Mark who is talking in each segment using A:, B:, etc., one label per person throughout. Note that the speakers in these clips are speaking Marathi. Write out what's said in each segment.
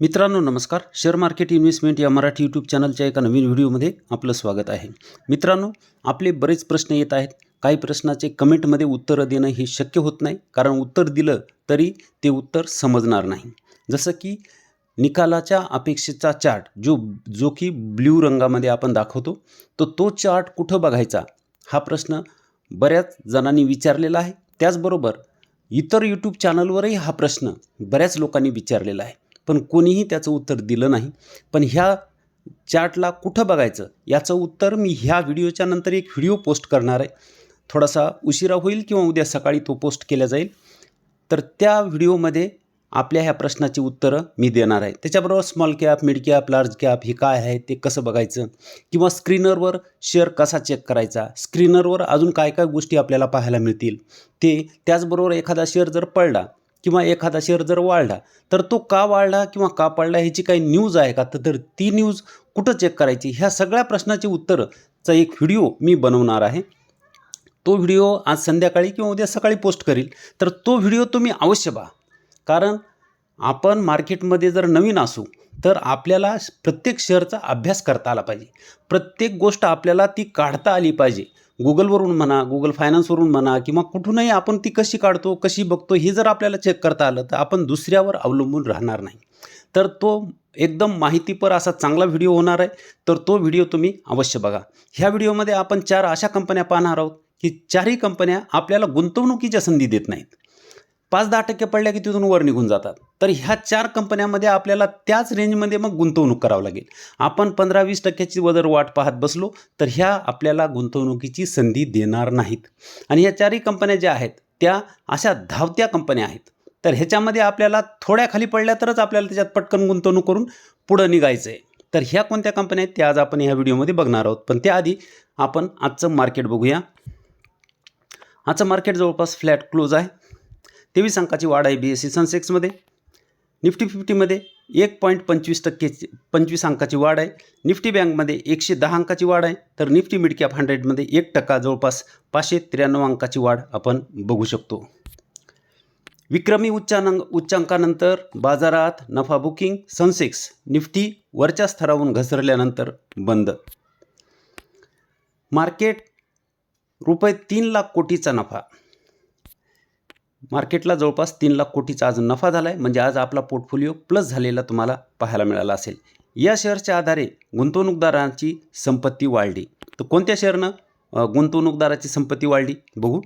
A: मित्रांनो नमस्कार. शेअर मार्केट इन्व्हेस्टमेंट या मराठी यूट्यूब चॅनलच्या एका नवीन व्हिडिओमध्ये आपलं स्वागत आहे. मित्रांनो आपले बरेच प्रश्न येत आहेत. काही प्रश्नाचे कमेंटमध्ये उत्तरं देणं हे शक्य होत नाही. कारण उत्तर दिलं तरी ते उत्तर समजणार नाही. जसं की निकालाच्या अपेक्षेचा चार्ट जो जो की ब्ल्यू रंगामध्ये आपण दाखवतो तर तो चार्ट कुठं बघायचा? हा प्रश्न बऱ्याच जणांनी विचारलेला आहे. त्याचबरोबर इतर यूट्यूब चॅनलवरही हा प्रश्न बऱ्याच लोकांनी विचारलेला आहे. पण कोणीही त्याचं उत्तर दिलं नाही. पण ह्या चार्टला कुठं बघायचं? याचं उत्तर मी ह्या व्हिडिओच्या नंतर एक व्हिडिओ पोस्ट करणार आहे. थोडासा उशिरा होईल किंवा उद्या सकाळी तो पोस्ट केला जाईल. तर त्या व्हिडिओमध्ये आपल्या ह्या प्रश्नाची उत्तरं मी देणार आहे. त्याच्याबरोबर small cap mid cap large cap हे काय आहे? ते कसं बघायचं? किंवा स्क्रीनरवर शेअर कसा चेक करायचा? स्क्रीनरवर अजून काय काय गोष्टी आपल्याला पाहायला मिळतील? ते त्याचबरोबर एखादा शेअर जर पडला किंवा एखादा शेअर जर वाढला तर तो का वाढला किंवा का पडला ह्याची काही न्यूज आहे का? तर ती न्यूज कुठं चेक करायची? ह्या सगळ्या प्रश्नाची उत्तरचा एक व्हिडिओ मी बनवणार आहे. तो व्हिडिओ आज संध्याकाळी किंवा उद्या सकाळी पोस्ट करील. तर तो व्हिडिओ तुम्ही अवश्य पहा. कारण आपण मार्केटमध्ये जर नवीन असू तर आपल्याला प्रत्येक शेअरचा अभ्यास करता आला पाहिजे. प्रत्येक गोष्ट आपल्याला ती काढता आली पाहिजे. गुगलवरून म्हणा गुगल फायनान्सवरून म्हणा किंवा कुठूनही आपण ती कशी काढतो कशी बघतो हे जर आपल्याला चेक करता आलं तर आपण दुसऱ्यावर अवलंबून राहणार नाही. तर तो एकदम माहितीपर असा चांगला व्हिडिओ होणार आहे. तर तो व्हिडिओ तुम्ही अवश्य बघा. ह्या व्हिडिओमध्ये आपण चार अशा कंपन्या पाहणार आहोत की चारही कंपन्या आपल्याला गुंतवणुकीच्या संधी देत नाहीत. पाच दहा टक्के पडल्या की तिथून वर निघून जातात. तर ह्या चार कंपन्यांमध्ये आपल्याला त्याच रेंजमध्ये मग गुंतवणूक करावं लागेल. आपण पंधरा वीस टक्क्याची वदर वाट पाहत बसलो तर ह्या आपल्याला गुंतवणुकीची संधी देणार नाहीत. आणि ह्या चारही कंपन्या ज्या आहेत त्या अशा धावत्या कंपन्या आहेत. तर ह्याच्यामध्ये आपल्याला थोड्या खाली पडल्या तरच आपल्याला त्याच्यात पटकन गुंतवणूक करून पुढं निघायचं आहे तर ह्या कोणत्या कंपन्या आहेत त्या आज आपण ह्या व्हिडिओमध्ये बघणार आहोत. पण त्याआधी आपण आजचं मार्केट बघूया. आजचं मार्केट जवळपास फ्लॅट क्लोज आहे. तेवीस अंकाची वाढ आहे बी एस सी सनसेक्समध्ये निफ्टी फिफ्टीमध्ये एक पॉईंट पंचवीस टक्केची पंचवीस अंकाची वाढ आहे. निफ्टी बँकमध्ये एकशे दहा अंकाची वाढ आहे. तर निफ्टी मिड कॅप हंड्रेडमध्ये एक टक्का जवळपास पाचशे त्र्याण्णव अंकाची वाढ आपण बघू शकतो. विक्रमी उच्चांक उच्चांकानंतर बाजारात नफा बुकिंग सनसेक्स निफ्टी वरच्या स्तरावरून घसरल्यानंतर बंद. मार्केट रुपये तीन लाख कोटीचा नफा. मार्केटला जवळपास तीन लाख कोटीचा आज नफा झाला आहे म्हणजे आज आपला पोर्टफोलिओ प्लस झालेला तुम्हाला पाहायला मिळाला असेल. या शेअरच्या आधारे गुंतवणूकदारांची संपत्ती वाढली. तर कोणत्या शेअरनं गुंतवणूकदाराची संपत्ती वाढली? बघू.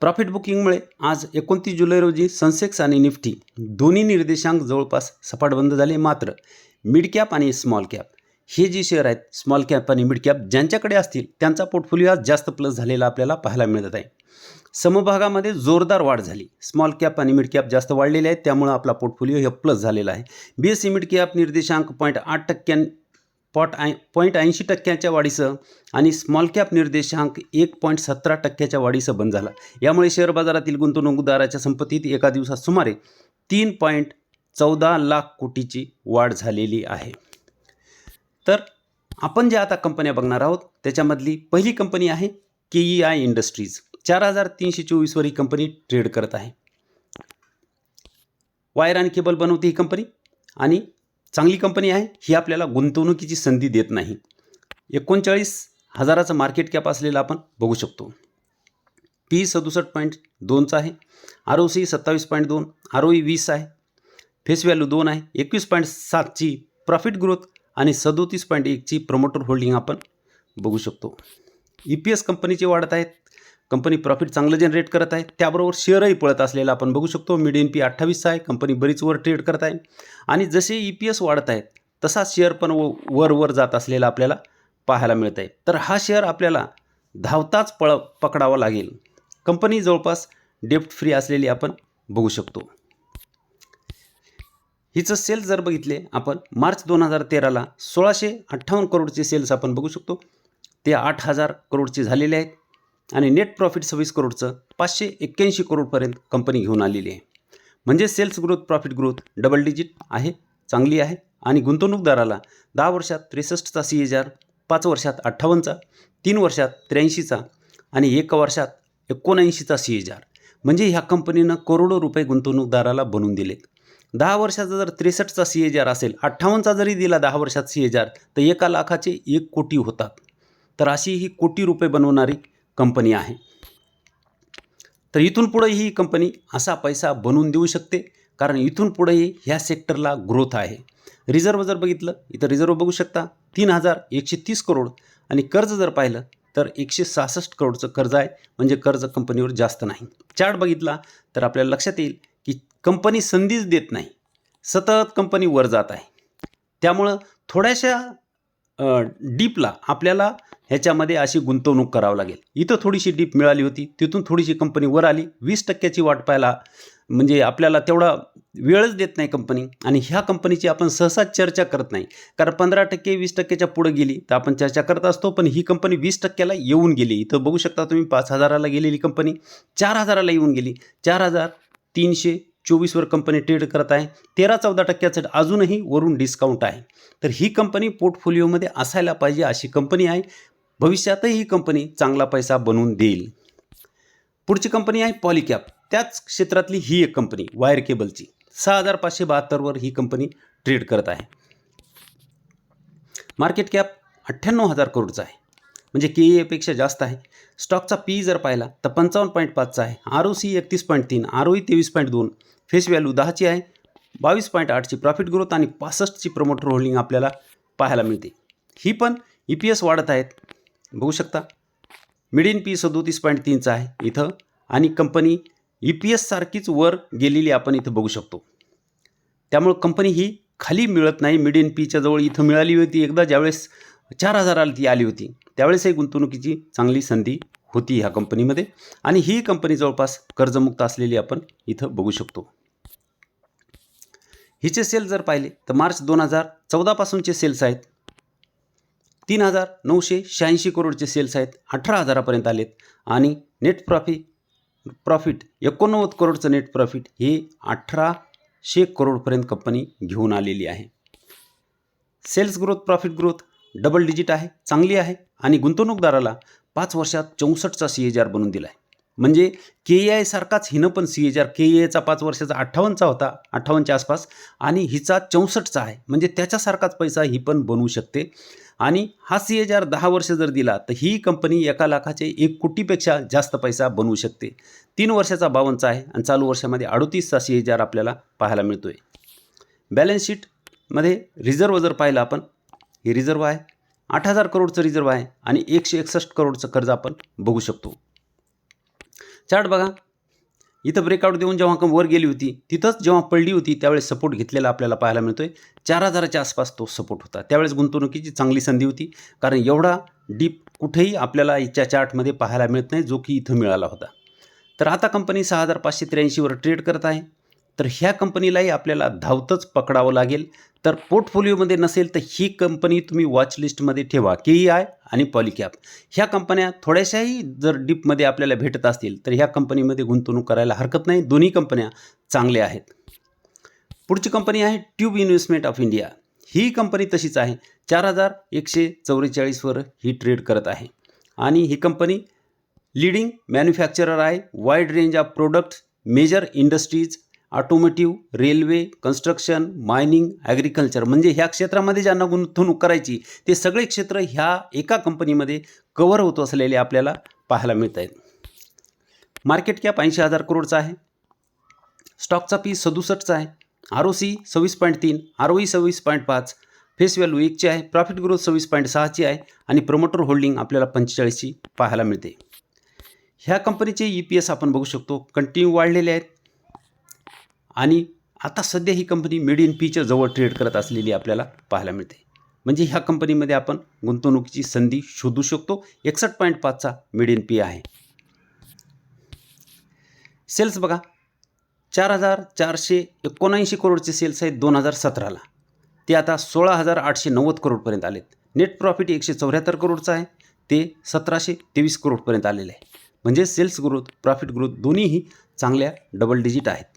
A: प्रॉफिट बुकिंगमुळे आज एकोणतीस जुलै रोजी सनसेक्स आणि निफ्टी दोन्ही निर्देशांक जवळपास सपाट बंद झाले मात्र. मिड कॅप आणि स्मॉल कॅप. हे जे शेअर आहेत स्मॉल कॅप आणि मिड कॅप ज्यांच्याकडे असतील त्यांचा पोर्टफोलिओ आज जास्त प्लस झालेला आपल्याला पाहायला मिळत आहे. समभागामध्ये जोरदार वाढ झाली. स्मॉल कॅप आणि मिड कॅप जास्त वाढलेले आहेत त्यामुळं आपला पोर्टफोलिओ हे प्लस झालेला आहे. B S C mid cap निर्देशांक पॉईंट आठ टक्क्यां पॉट आय पॉईंट ऐंशी टक्क्याच्या वाढीसह आणि स्मॉल कॅप निर्देशांक एक पॉईंट सतरा टक्क्याच्या वाढीसह बंद झाला. यामुळे शेअर बाजारातील गुंतवणूकदाराच्या संपत्तीत एका दिवसात सुमारे तीन पॉईंट चौदा लाख कोटीची वाढ झालेली आहे. तर आपण ज्या आता कंपन्या बघणार आहोत त्याच्यामधली पहिली कंपनी आहे के ई आय इंडस्ट्रीज. चार हजार तीनशे चोवीसवर ही कंपनी ट्रेड करत आहे. वायर आणि केबल बनवते ही कंपनी आणि चांगली कंपनी आहे ही आपल्याला गुंतवणुकीची संधी देत नाही. एकोणचाळीस हजाराचं मार्केट कॅप असलेला आपण बघू शकतो. पी सदुसष्ट पॉईंट दोनचा आहे. आर ओ सी सत्तावीस पॉईंट दोन आर ओ ई वीस आहे. फेस व्हॅल्यू दोन आहे. एकवीस पॉईंट सातची प्रॉफिट ग्रोथ आणि सदोतीस पॉईंट एकची प्रमोटर होल्डिंग आपण बघू शकतो. ई पी एस कंपनीचे वाढत आहेत. कंपनी प्रॉफिट चांगलं जनरेट करत आहे. त्याबरोबर शेअरही पळत असलेला आपण बघू शकतो. मिड एन पी अठ्ठावीसचा आहे. कंपनी बरीच वर ट्रेड करत आहे. आणि जसे ई पी एस वाढत आहेत तसाच शेअर पण व वर वर जात असलेला आपल्याला पाहायला मिळत आहे. तर हा शेअर आपल्याला धावताच पळ पकडावा लागेल. कंपनी जवळपास डेप्ट फ्री असलेली आपण बघू शकतो. हिचं सेल्स जर बघितले आपण मार्च दोन हजार तेराला सोळाशे अठ्ठावन्न करोडचे सेल्स आपण बघू शकतो. ते आठ हजार करोडचे झालेले आहेत आणि नेट प्रॉफिट सव्वीस करोडचं पाचशे एक्क्याऐंशी करोडपर्यंत कंपनी घेऊन आलेली आहे. म्हणजे sales growth profit growth double digit आहे चांगली आहे आणि गुंतवणूकदाराला दहा वर्षात त्रेसष्टचा सी एच आर पाच वर्षात अठ्ठावन्नचा तीन वर्षात त्र्याऐंशीचा आणि एका वर्षात एकोणऐंशीचा सी एच आर म्हणजे ह्या कंपनीनं करोडो रुपये गुंतवणूकदाराला बनवून दिलेत. दहा वर्षाचा जर त्रेसष्टचा सी एच आर असेल अठ्ठावन्नचा जरी दिला दहा वर्षात सी एच आर तर एका लाखाचे एक कोटी होतात. तर अशी ही कोटी रुपये बनवणारी कंपनी आहे. तर इथून पुढे ही कंपनी असा पैसा बनवून देऊ शकते कारण इथून पुढेही ह्या सेक्टरला ग्रोथ आहे. रिझर्व जर बघितलं इथं रिझर्व बघू शकता तीन हजार एकशे तीस करोड. आणि कर्ज जर पाहिलं तर एकशे सहासष्ट करोडचं कर्ज आहे म्हणजे कर्ज कंपनीवर जास्त नाही. चार्ट बघितला तर आपल्याला लक्षात येईल कंपनी संधीच देत नाही. सतत कंपनी वर जात आहे. त्यामुळं थोड्याशा डीपला आपल्याला ह्याच्यामध्ये अशी गुंतवणूक करावं लागेल. इथं थोडीशी डीप मिळाली होती. तिथून थोडीशी कंपनी वर आली. वीस टक्क्याची वाट पाहायला म्हणजे आपल्याला तेवढा वेळच देत नाही कंपनी. आणि ह्या कंपनीची आपण सहसा चर्चा करत नाही. कारण पंधरा टक्के वीस टक्क्याच्या पुढं गेली तर आपण चर्चा करत असतो. पण ही कंपनी वीस टक्क्याला येऊन गेली. इथं बघू शकता तुम्ही पाच हजाराला गेलेली कंपनी चार हजाराला येऊन गेली. चार हजार तीनशे चोवीसवर कंपनी ट्रेड करत आहे. तेरा चौदा टक्क्याचं अजूनही वरून डिस्काउंट आहे. तर ही कंपनी पोर्टफोलिओमध्ये असायला पाहिजे अशी कंपनी आहे. भविष्यातही ही कंपनी चांगला पैसा बनवून देईल. पुढची कंपनी आहे पॉलिकॅप त्याच क्षेत्रातली ही एक कंपनी वायर केबलची सहा हजार पाचशे बहात्तरवर ही कंपनी ट्रेड करत आहे. मार्केट कॅप अठ्ठ्याण्णव हजार करोडचा आहे. म्हणजे के एपेक्षा जास्त आहे. स्टॉकचा पी जर पाहिला तर पंचावन्न पॉईंट पाचचा आहे. आर ओ सी एकतीस पॉईंट तीन आर ओ ई तेवीस पॉईंट दोन फेस व्हॅल्यू दहाची आहे. बावीस पॉईंट आठची प्रॉफिट ग्रोथ आणि पासष्टची प्रमोटर होल्डिंग आपल्याला पाहायला मिळते. ही पण ई पी एस वाढत आहेत. बघू शकता. मिडियन पी सदोतीस पॉईंट तीनचा आहे इथं आणि कंपनी ई पी एस सारखीच वर गेलेली आपण इथं बघू शकतो. त्यामुळं कंपनी ही खाली मिळत नाही. मिडियन पीच्या जवळ इथं मिळाली होती. एकदा ज्यावेळेस चार हजाराला ती आली होती. त्यावेळेसही गुंतवणुकीची चांगली संधी होती ह्या कंपनीमध्ये. आणि ही कंपनी जवळपास कर्जमुक्त असलेली आपण इथं बघू शकतो. हिचे सेल जर पाहिले तर मार्च दोन हजार चौदापासूनचे सेल्स आहेत. तीन हजार नऊशे शहाऐंशी करोडचे सेल्स आहेत. अठरा हजारापर्यंत आलेत. आणि नेट प्रॉफिट प्रॉफिट एकोणनव्वद करोडचं नेट प्रॉफिट हे अठराशे करोडपर्यंत कंपनी घेऊन आलेली आहे. Sales growth profit growth double digit आहे चांगली आहे आणि गुंतवणूकदाराला पाच वर्षात चौसष्टचा सी एच आर बनून दिला आहे म्हणजे के ए आय सारखाच हिनं पण C H R K A आयचा पाच वर्षाचा अठ्ठावन्नचा होता अठ्ठावन्नच्या आसपास आणि हिचा चौसष्टचा आहे. म्हणजे त्याच्यासारखाच पैसा ही पण बनवू शकते. आणि हा सी एच आर दहा वर्ष जर दिला तर ही कंपनी एका लाखाचे एक कोटीपेक्षा जास्त पैसा बनवू शकते. तीन वर्षाचा बावनचा आहे आणि चालू वर्षामध्ये अडतीसचा सी एच आर आपल्याला पाहायला मिळतो आहे बॅलन्स शीटमध्ये रिझर्व जर पाहिलं आपण हे रिझर्व आहे. आठ हजार करोडचं रिझर्व आहे आणि एकशे एकसष्ट करोडचं कर्ज आपण बघू शकतो. चार्ट बघा. इथं ब्रेकआउट देऊन जेव्हा कम वर गेली होती तिथंच जेव्हा पडली होती त्यावेळेस सपोर्ट घेतलेला आपल्याला पाहायला मिळतोय. चार हजाराच्या आसपास तो सपोर्ट होता. त्यावेळेस गुंतवणुकीची चांगली संधी होती कारण एवढा डीप कुठेही आपल्याला याच्या चार्टमध्ये पाहायला मिळत नाही जो की इथं मिळाला होता. तर आता कंपनी सहा हजार पाचशे त्र्याऐंशीवर ट्रेड करत आहे. तर ह्या कंपनीलाही आपल्याला धावतच पकडावं लागेल. तर पोर्टफोलिओमध्ये नसेल तर ही कंपनी तुम्ही वॉच लिस्टमध्ये ठेवा के ई आय आणि पॉलिकॅप ह्या कंपन्या थोड्याशाही जर डीपमध्ये आपल्याला भेटत असतील तर ह्या कंपनीमध्ये गुंतवणूक करायला हरकत नाही. दोन्ही कंपन्या चांगल्या आहेत. पुढची कंपनी आहे ट्यूब इन्व्हेस्टमेंट ऑफ इंडिया ही कंपनी तशीच आहे. चार हजार एकशे चौवेचाळीसवर ही ट्रेड करत आहे. आणि ही कंपनी लिडिंग मॅन्युफॅक्चरर आहे. Wide range of product major industries automotive railway construction mining agriculture म्हणजे ह्या क्षेत्रामध्ये ज्यांना गुंतवणूक करायची ते सगळे क्षेत्र ह्या एका कंपनीमध्ये कवर होत असलेले आपल्याला पाहायला मिळत आहेत मार्केट कॅप ऐंशी हजार करोडचा आहे. स्टॉकचा पी सदुसष्टचा आहे. आर ओ सी सव्वीस पॉईंट तीन आर ओ ई सव्वीस पॉईंट पाच फेस व्हॅल्यू एकची आहे प्रॉफिट ग्रोथ सव्वीस पॉईंट सहाची आहे आणि प्रमोटर होल्डिंग आपल्याला पंचेचाळीसची पाहायला मिळते. ह्या कंपनीचे ई पी एस आपण बघू शकतो कंटिन्यू वाढलेले आहेत. आणि आता सध्या ही कंपनी मिड इन पीच्या जवळ ट्रेड करत असलेली आपल्याला पाहायला मिळते. म्हणजे ह्या कंपनीमध्ये आपण गुंतवणुकीची संधी शोधू शकतो. एकसष्ट पॉईंट पाचचा मिड इन पी आहे. सेल्स बघा. चार हजार चारशे एकोणऐंशी करोडचे सेल्स आहेत दोन हजार सतराला ते आता सोळा हजार आठशे नव्वद करोडपर्यंत आलेत. नेट प्रॉफिट एकशे चौऱ्याहत्तर करोडचं आहे. ते सतराशे तेवीस करोडपर्यंत आलेले आहे. म्हणजे सेल्स ग्रोथ प्रॉफिट ग्रोथ दोन्हीही चांगल्या डबल डिजिट आहेत.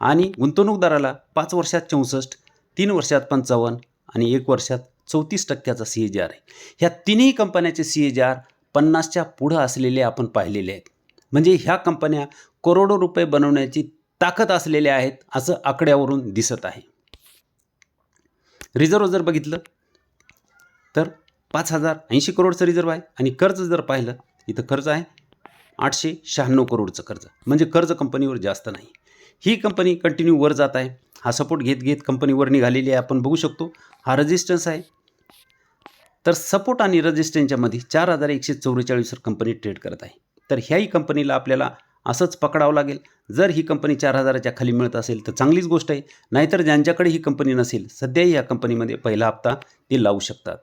A: आणि गुंतवणूकदाराला पाच वर्षात चौसष्ट तीन वर्षात पंचावन्न आणि एक वर्षात चौतीस टक्क्याचा सी एच आर आहे. ह्या तिन्ही कंपन्याचे सी एच आर पन्नासच्या पुढं असलेले आपण पाहिलेले आहेत. म्हणजे ह्या कंपन्या करोडो रुपये बनवण्याची ताकद असलेल्या आहेत असं आकड्यावरून दिसत आहे. रिझर्व जर बघितलं तर पाच हजार ऐंशी करोडचं रिझर्व आहे आणि कर्ज जर पाहिलं इथं कर्ज आहे आठशे शहाण्णव करोडचं कर्ज. म्हणजे कर्ज कंपनीवर जास्त नाही. ही कंपनी कंटिन्यू वर जात आहे. हा सपोर्ट घेत घेत कंपनीवर निघालेली आहे. आपण बघू शकतो. हा रजिस्टन्स आहे. तर सपोर्ट आणि रजिस्टन्सच्यामध्ये चार हजार एकशे चौवेचाळीसवर कंपनी ट्रेड करत आहे. तर ह्याही कंपनीला आपल्याला असंच पकडावं लागेल. जर ही कंपनी चार हजाराच्या खाली मिळत असेल तर चांगलीच गोष्ट आहे. नाहीतर ज्यांच्याकडे ही कंपनी नसेल सध्याही या कंपनीमध्ये पहिला हप्ता ते लावू शकतात.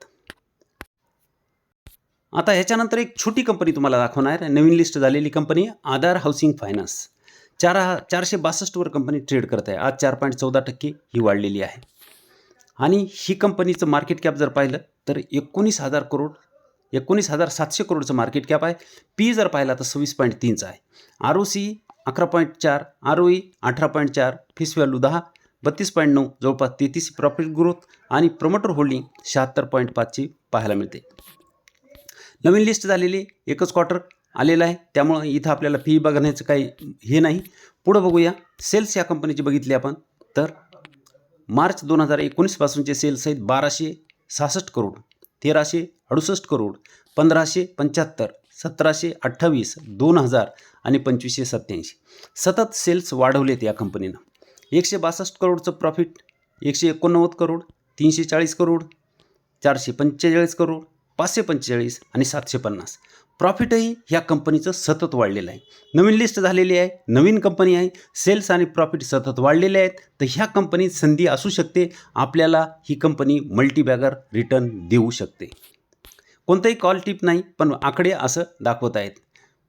A: आता ह्याच्यानंतर एक छोटी कंपनी तुम्हाला दाखवणार नवीन लिस्ट झालेली कंपनी आधार हाऊसिंग फायनान्स. चार हा चारशे बासष्टवर कंपनी ट्रेड करत आहे. आज चार पॉईंट चौदा टक्के ही वाढलेली आहे. आणि ही कंपनीचं मार्केट कॅप जर पाहिलं तर एकोणीस हजार करोड एकोणीस हजार सातशे करोडचं मार्केट कॅप आहे. पी जर पाहिला तर सव्वीस पॉईंट तीनचा आहे. आर ओ सी अकरा पॉईंट चार आर ओ ई अठरा पॉईंट चार फिस व्हॅल्यू दहा बत्तीस पॉईंट नऊ जवळपास तेहतीस प्रॉफिट ग्रोथ आणि प्रमोटर होल्डिंग शहात्तर पॉईंट पाचची पाहायला मिळते. नवीन लिस्ट झालेली एकच क्वार्टर आलेला आहे. त्यामुळं इथं आपल्याला फी बघण्याचं काही हे नाही. पुढं बघूया. सेल्स या कंपनीची बघितली आपण. तर मार्च दोन हजार एकोणीसपासूनचे सेल्स आहेत बाराशे सहासष्ट करोड तेराशे अडुसष्ट करोड पंधराशे पंच्याहत्तर सतराशे अठ्ठावीस दोन हजार आणि पंचवीसशे सत्त्याऐंशी. सतत सेल्स वाढवलेत या कंपनीनं एकशे बासष्ट करोडचं प्रॉफिट एकशे एकोणनव्वद करोड तीनशे चाळीस करोड चारशे पंचेचाळीस करोड पाचशे पंचेचाळीस आणि सातशे पन्नास. प्रॉफिटही ह्या कंपनीचं सतत वाढलेलं आहे. नवीन लिस्ट झालेली आहे नवीन कंपनी आहे सेल्स आणि प्रॉफिट सतत वाढलेले आहेत. तर ह्या कंपनीत संधी असू शकते आपल्याला ही कंपनी मल्टीबॅगर रिटर्न देऊ शकते. कोणतंही कॉल टिप नाही पण आकडे असं दाखवत आहेत.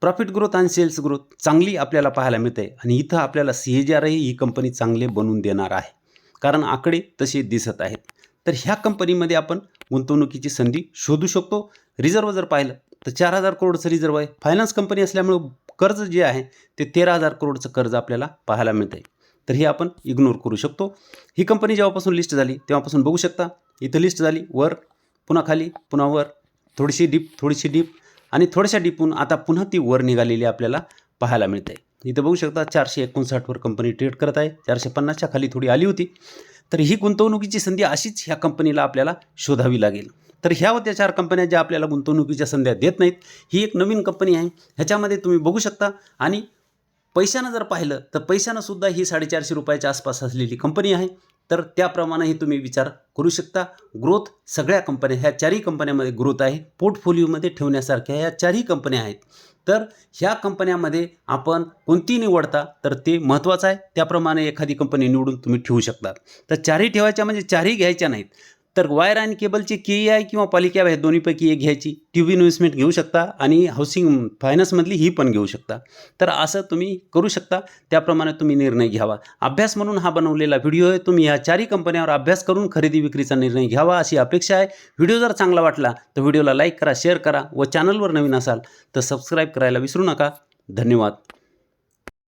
A: प्रॉफिट ग्रोथ आणि सेल्स ग्रोथ चांगली आपल्याला पाहायला मिळते आणि इथं आपल्याला सी एच आरही ही कंपनी चांगले बनवून देणार आहे. कारण आकडे तसे दिसत आहेत. तर ह्या कंपनीमध्ये आपण गुंतवणुकीची संधी शोधू शकतो. रिझर्व जर पाहिलं तर चार हजार करोडचं रिझर्व आहे. फायनान्स कंपनी असल्यामुळं कर्ज जे आहे ते तेरा हजार करोडचं कर्ज आपल्याला पाहायला मिळतं आहे तर हे आपण इग्नोर करू शकतो. ही कंपनी जेव्हापासून लिस्ट झाली तेव्हापासून बघू शकता इथं लिस्ट झाली वर पुन्हा खाली पुन्हा वर थोडीशी डीप थोडीशी डीप आणि थोड्याशा डीपून आता पुन्हा ती वर निघालेली आपल्याला पाहायला मिळते इथं बघू शकता चारशे एकोणसाठवर कंपनी ट्रेड करत आहे. चारशे पन्नासच्या खाली थोडी आली होती. तर ही गुंतवणुकीची संधी अशीच ह्या कंपनीला आपल्याला शोधावी लागेल. तर ह्या होत्या चार कंपन्या ज्या आपल्याला गुंतवणुकीच्या संध्या देत नाहीत ही एक नवीन कंपनी आहे. ह्याच्यामध्ये तुम्ही बघू शकता. आणि पैशानं जर पाहिलं तर पैशानं सुद्धा ही साडेचारशे रुपयाच्या आसपास असलेली कंपनी आहे. तर त्याप्रमाणेही तुम्ही विचार करू शकता. ग्रोथ सगळ्या कंपन्या ह्या चारही कंपन्यामध्ये ग्रोथ आहे. पोर्टफोलिओमध्ये ठेवण्यासारख्या ह्या चारही कंपन्या आहेत. तर ह्या कंपन्यामध्ये आपण कोणती निवडता तर ते महत्त्वाचं आहे. त्याप्रमाणे एखादी कंपनी निवडून तुम्ही ठेवू शकता. तर चारही ठेवायच्या म्हणजे चारही घ्यायच्या नाहीत. तर वायर आणि केबलची के ई आय किंवा पॉलिकॅब आहे दोन्हीपैकी एक घ्यायची. टी व्ही इन्व्हेस्टमेंट घेऊ शकता आणि हाऊसिंग फायनान्समधली ही पण घेऊ शकता. तर असं तुम्ही करू शकता. त्याप्रमाणे तुम्ही निर्णय घ्यावा. अभ्यास म्हणून हा बनवलेला व्हिडिओ आहे. तुम्ही ह्या चारही कंपन्यावर अभ्यास करून खरेदी विक्रीचा निर्णय घ्यावा अशी अपेक्षा आहे. व्हिडिओ जर चांगला वाटला तर व्हिडिओला लाईक करा शेअर करा व चॅनलवर नवीन असाल तर सबस्क्राईब करायला विसरू नका. धन्यवाद.